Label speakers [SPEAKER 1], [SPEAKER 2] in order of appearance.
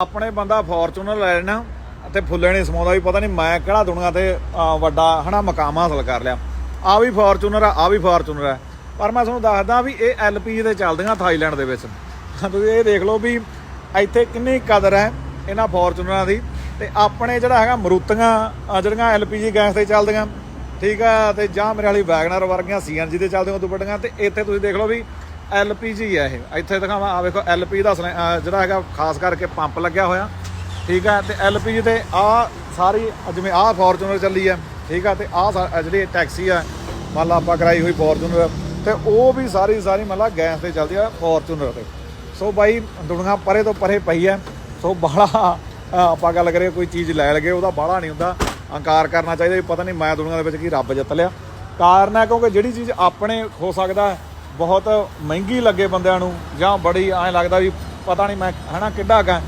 [SPEAKER 1] ਆਪਣੇ ਬੰਦਾ ਫੋਰਚੂਨਰ ਲੈ ਲੈਣਾ ਤੇ ਫੁੱਲੇ ਨਹੀਂ ਸਮਾਉਂਦਾ ਵੀ ਪਤਾ ਨਹੀਂ ਮੈਂ ਕਿਹੜਾ ਦੁਨੀਆ ਤੇ ਅਹ, ਵੱਡਾ ਹਨਾ ਮਕਾਮ ਹਾਸਲ ਕਰ ਲਿਆ। ਆ ਵੀ ਫੋਰਚੂਨਰ ਆ ਆ ਵੀ ਫੋਰਚੂਨਰ ਆ। ਪਰ ਮੈਂ ਤੁਹਾਨੂੰ ਦੱਸਦਾ ਵੀ ਇਹ ਐਲਪੀਜੀ ਤੇ ਚੱਲਦੀਆਂ ਥਾਈਲੈਂਡ ਦੇ ਵਿੱਚ। ਤੁਸੀਂ ਇਹ ਦੇਖ ਲਓ ਵੀ ਇੱਥੇ ਕਿੰਨੀ ਕਦਰ ਹੈ ਇਹਨਾਂ ਫੋਰਚੂਨਰਾਂ ਦੀ। ਤੇ ਆਪਣੇ ਜਿਹੜਾ ਹੈਗਾ ਮਰੂਤੀਆਂ ਅਹ, ਜਿਹੜੀਆਂ ਐਲਪੀਜੀ ਗੈਸ ਤੇ ਚੱਲਦੀਆਂ ਠੀਕ ਆ ਤੇ ਜਾਂ ਮੇਰੇ ਵਾਲੀ ਵੈਗਨਰ ਵਰਗੀਆਂ ਸੀਐਨਜੀ ਤੇ ਚੱਲਦੀਆਂ ਉਦੋਂ ਵੱਡੀਆਂ ਤੇ ਇੱਥੇ ਤੁਸੀਂ ਦੇਖ ਲਓ ਵੀ ਐਲਪੀਜੀ ਹੈ ਇਹ। ਇੱਥੇ ਦਿਖਾਵਾਂ ਆ ਵੇਖੋ, ਐਲਪੀ ਦਾ ਸਿਲੈ- ਜਿਹੜਾ ਹੈਗਾ, ਖਾਸ ਕਰਕੇ ਪੰਪ ਲੱਗਿਆ ਹੋਇਆ। ਠੀਕ ਆ, ਤੇ ਐਲਪੀਜੀ ਤੇ ਆ ਸਾਰੀ, ਜਿਵੇਂ ਆ ਫੋਰਚੂਨਰ ਚੱਲੀ ਆ, ਠੀਕ ਆ, ਤੇ ਆ ਜਿਹੜੀ ਟੈਕਸੀ ਆ, ਮੰਨ ਲਾ ਆਪਾਂ ਕਰਾਈ ਹੋਈ ਫੋਰਚੂਨਰ, ਤੇ ਉਹ ਵੀ ਸਾਰੀ ਸਾਰੀ ਮੰਨ ਲਾ ਗੈਸ ਤੇ ਚੱਲਦੀ ਆ ਫੋਰਚੂਨਰ ਤੇ। ਸੋ ਬਾਈ, ਦੁਨੀਆ ਪਰੇ ਤੋਂ ਪਰੇ ਪਈ ਆ, ਸੋ ਬਾਹਲਾ ਆਪਾਂ ਗੱਲ ਕਰੀਏ ਕੋਈ ਚੀਜ਼ ਲੈ ਲਗੇ, ਉਹਦਾ ਬਾਹਲਾ ਨਹੀਂ ਹੁੰਦਾ, ਅਹੰਕਾਰ ਕਰਨਾ ਚਾਹੀਦਾ ਵੀ ਪਤਾ ਨਹੀਂ ਮੈਂ ਦੁਨੀਆ ਦੇ ਵਿੱਚ ਕੀ ਰੱਬ ਜਿੱਤ ਲਿਆ। ਕਾਰਨ ਹੈ ਕਿਉਂਕਿ ਜਿਹੜੀ ਚੀਜ਼ ਆਪਣੇ ਹੋ ਸਕਦਾ ਬਹੁਤ ਮਹਿੰਗੀ ਲੱਗੇ ਬੰਦਿਆਂ ਨੂੰ ਜਾਂ ਬੜੀ ਐਂ ਲੱਗਦਾ ਵੀ ਪਤਾ ਨਹੀਂ ਮੈਂ ਹਨਾ ਕਿੱਡਾ ਕਾਂ